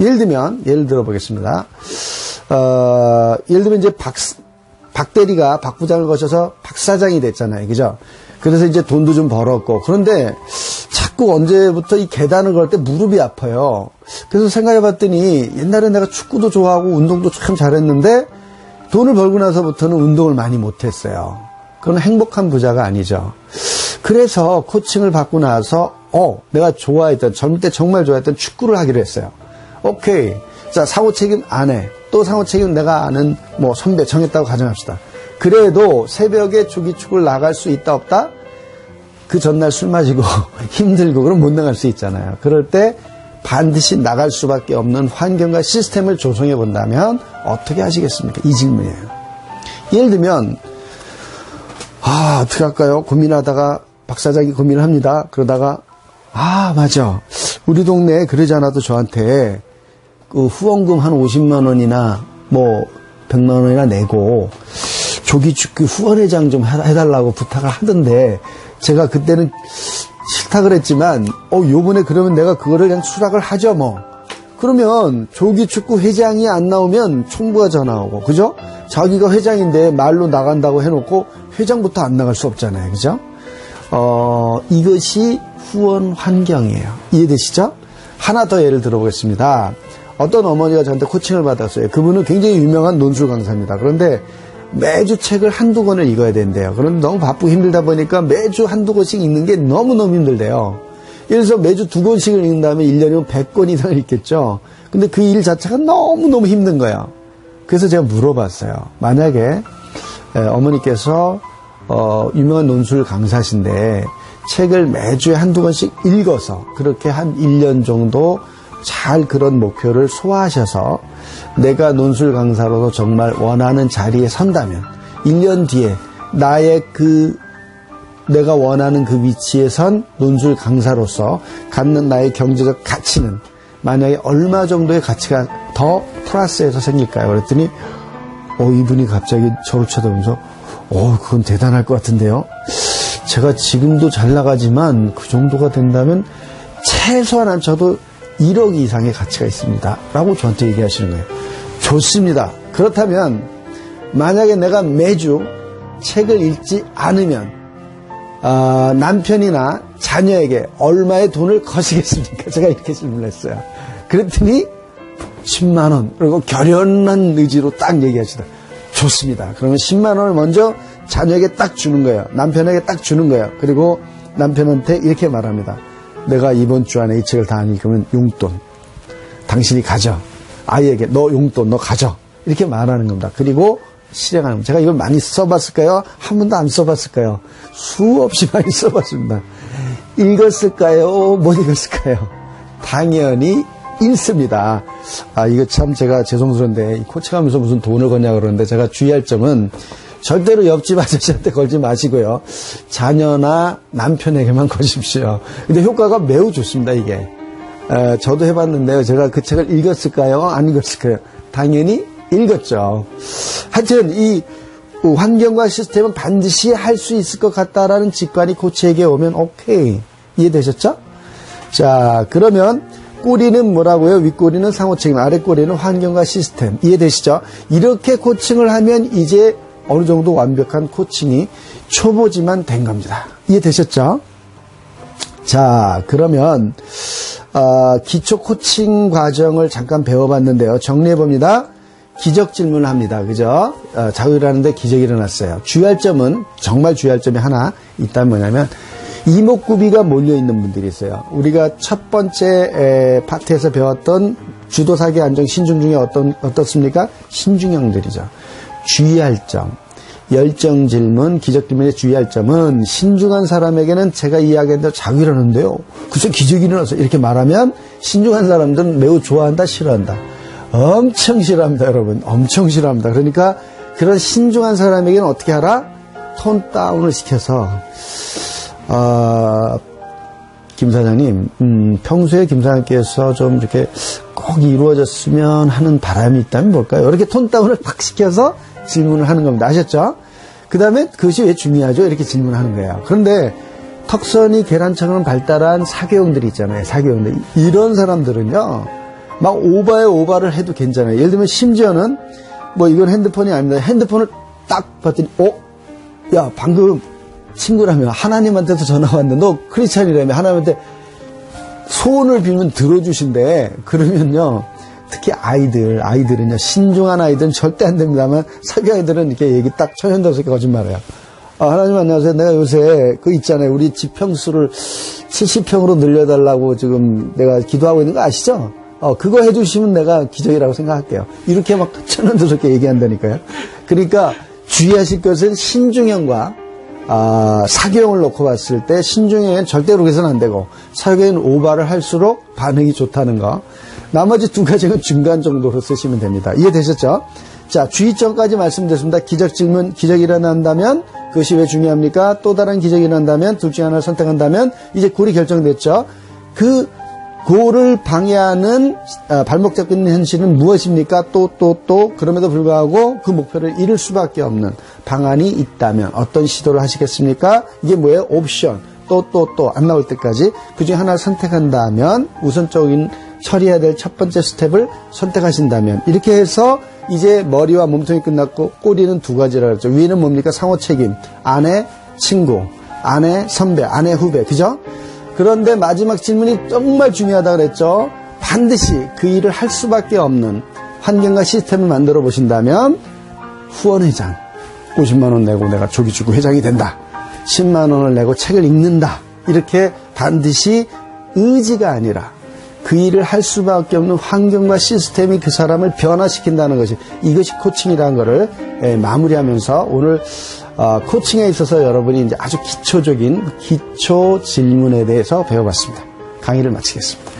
예를 들면, 예를 들어 보겠습니다. 어, 예를 들면 이제 박, 박 대리가 박 부장을 거쳐서 박 사장이 됐잖아요. 그죠? 그래서 이제 돈도 좀 벌었고. 그런데 자꾸 언제부터 이 계단을 걸 때 무릎이 아파요. 그래서 생각해 봤더니 옛날에 내가 축구도 좋아하고 운동도 참 잘했는데 돈을 벌고 나서부터는 운동을 많이 못했어요. 그건 행복한 부자가 아니죠. 그래서 코칭을 받고 나서 어 내가 좋아했던 젊을 때 정말 좋아했던 축구를 하기로 했어요. 오케이 자 상호 책임 안 해. 또 상호 책임 내가 아는 뭐 선배 정했다고 가정합시다. 그래도 새벽에 축구를 나갈 수 있다 없다? 그 전날 술 마시고 힘들고 그럼 못 나갈 수 있잖아요. 그럴 때 반드시 나갈 수밖에 없는 환경과 시스템을 조성해 본다면 어떻게 하시겠습니까? 이 질문이에요. 예를 들면 아 어떻게 할까요? 고민하다가 박 사장이 고민을 합니다. 그러다가 아 맞아 우리 동네에 그러지 않아도 저한테 그 후원금 한 50만 원이나 뭐 100만 원이나 내고 조기 축구 후원회장 좀 해달라고 부탁을 하던데 제가 그때는 싫다 그랬지만 어 요번에 그러면 내가 그거를 그냥 수락을 하죠 뭐. 그러면 조기 축구 회장이 안 나오면 총무가 전화 오고 그죠? 자기가 회장인데 말로 나간다고 해놓고 회장부터 안 나갈 수 없잖아요 그죠? 어 이것이 후원 환경이에요. 이해되시죠? 하나 더 예를 들어보겠습니다 어떤 어머니가 저한테 코칭을 받았어요 그분은 굉장히 유명한 논술 강사입니다 그런데 매주 책을 한두 권을 읽어야 된대요. 그런데 너무 바쁘고 힘들다 보니까 매주 한두 권씩 읽는 게 너무너무 힘들대요. 예를 들어서 매주 두 권씩을 읽는다면 1년이면 100권 이상을 읽겠죠. 근데 그 일 자체가 너무너무 힘든 거예요. 그래서 제가 물어봤어요. 만약에 어머니께서 어, 유명한 논술 강사신데 책을 매주에 한두 권씩 읽어서 그렇게 한 1년 정도 잘 그런 목표를 소화하셔서 내가 논술 강사로서 정말 원하는 자리에 선다면 1년 뒤에 나의 그 내가 원하는 그 위치에 선 논술 강사로서 갖는 나의 경제적 가치는 만약에 얼마 정도의 가치가 더 플러스해서 생길까요? 그랬더니 어 이분이 갑자기 저를 쳐다보면서 어 그건 대단할 것 같은데요. 제가 지금도 잘 나가지만 그 정도가 된다면 최소한 안 쳐도 1억 이상의 가치가 있습니다. 라고 저한테 얘기하시는 거예요. 좋습니다. 그렇다면 만약에 내가 매주 책을 읽지 않으면 어, 남편이나 자녀에게 얼마의 돈을 거시겠습니까? 제가 이렇게 질문했어요. 그랬더니 10만 원 그리고 결연한 의지로 딱 얘기하시다. 좋습니다. 그러면 10만 원을 먼저 자녀에게 딱 주는 거예요. 남편에게 딱 주는 거예요. 그리고 남편한테 이렇게 말합니다. 내가 이번 주 안에 이 책을 다 안 읽으면 용돈 당신이 가져 아이에게 너 용돈 너 가져 이렇게 말하는 겁니다. 그리고 실행하는 겁니다. 제가 이걸 많이 써봤을까요? 한 번도 안 써봤을까요? 수없이 많이 써봤습니다. 읽었을까요? 못 읽었을까요? 당연히 읽습니다. 아 이거 참 제가 죄송스러운데 코칭하면서 무슨 돈을 거냐 그러는데 제가 주의할 점은 절대로 옆집 아저씨한테 걸지 마시고요. 자녀나 남편에게만 거십시오. 근데 효과가 매우 좋습니다, 이게. 에, 저도 해봤는데요. 제가 그 책을 읽었을까요? 안 읽었을까요? 당연히 읽었죠. 하여튼 이 환경과 시스템은 반드시 할 수 있을 것 같다라는 직관이 코치에게 오면 오케이. 이해되셨죠? 자, 그러면 꼬리는 뭐라고요? 윗꼬리는 상호 책임, 아랫꼬리는 환경과 시스템. 이해되시죠? 이렇게 코칭을 하면 이제 어느 정도 완벽한 코칭이 초보지만 된 겁니다. 이해되셨죠? 자, 그러면 어, 기초 코칭 과정을 잠깐 배워봤는데요. 정리해 봅니다. 기적 질문을 합니다. 그죠? 어, 자유라는데 기적이 일어났어요. 주의할 점은 정말 주의할 점이 하나 있다면 뭐냐면 이목구비가 몰려 있는 분들이 있어요. 우리가 첫 번째 에, 파트에서 배웠던 주도사기 안정 신중 중에 어떤 어떻습니까? 신중형들이죠. 주의할 점, 열정 질문, 기적 질문에 주의할 점은 신중한 사람에게는 제가 이야기한 대로 자위라는데요. 그래서 기적이 일어나서 이렇게 말하면 신중한 사람들은 매우 좋아한다, 싫어한다. 엄청 싫어합니다, 여러분. 엄청 싫어합니다. 그러니까 그런 신중한 사람에게는 어떻게 하라? 톤 다운을 시켜서 어, 김 사장님, 음, 평소에 김 사장님께서 좀 이렇게 꼭 이루어졌으면 하는 바람이 있다면 뭘까요? 이렇게 톤 다운을 팍 시켜서 질문을 하는 겁니다. 아셨죠? 그 다음에 그것이 왜 중요하죠? 이렇게 질문하는 거예요. 그런데 턱선이 계란처럼 발달한 사교형들이 있잖아요. 사교형들. 이런 사람들은요, 막 오바에 오바를 해도 괜찮아요. 예를 들면 심지어는 뭐 이건 핸드폰이 아닙니다. 핸드폰을 딱 봤더니 어? 야 방금 친구라며 하나님한테도 전화 왔는데 너 크리스찬이라며 하나님한테 소원을 빌면 들어주신대. 그러면요. 특히 아이들, 아이들은요, 신중한 아이들은 절대 안 됩니다만, 사기 아이들은 이렇게 얘기 딱 천연덕스럽게 거짓말해요. 아, 하나님 안녕하세요. 내가 요새 그 있잖아요. 우리 집 평수를 70평으로 늘려달라고 지금 내가 기도하고 있는 거 아시죠? 어, 그거 해주시면 내가 기적이라고 생각할게요. 이렇게 막 천연덕스럽게 얘기한다니까요. 그러니까 주의하실 것은 신중형과 아, 사교형을 놓고 봤을 때 신중형은 절대로 그래서는 안 되고 사교형은 오바를 할수록 반응이 좋다는 거. 나머지 두 가지는 중간 정도로 쓰시면 됩니다. 이해되셨죠? 자, 주의점까지 말씀드렸습니다. 기적 질문, 기적이 일어난다면 그것이 왜 중요합니까? 또 다른 기적이 일어난다면 둘 중에 하나를 선택한다면 이제 골이 결정됐죠. 그 고를 방해하는 아, 발목 잡고 있는 현실은 무엇입니까? 또 또또 그럼에도 불구하고 그 목표를 이룰 수밖에 없는 방안이 있다면 어떤 시도를 하시겠습니까? 이게 뭐예요? 옵션 또 또 또 안 나올 때까지 그 중에 하나를 선택한다면 우선적인 처리해야 될 첫 번째 스텝을 선택하신다면 이렇게 해서 이제 머리와 몸통이 끝났고 꼬리는 두 가지라 그랬죠. 위는 뭡니까? 상호 책임, 아내, 친구, 아내, 선배, 아내, 후배, 그죠? 그런데 마지막 질문이 정말 중요하다 그랬죠. 반드시 그 일을 할 수밖에 없는 환경과 시스템을 만들어 보신다면 후원회장 50만 원 내고 내가 조기 주고 회장이 된다. 10만 원을 내고 책을 읽는다. 이렇게 반드시 의지가 아니라 그 일을 할 수밖에 없는 환경과 시스템이 그 사람을 변화시킨다는 것이 이것이 코칭이라는 것을 예, 마무리하면서 오늘 어, 코칭에 있어서 여러분이 이제 아주 기초적인 기초 질문에 대해서 배워봤습니다. 강의를 마치겠습니다.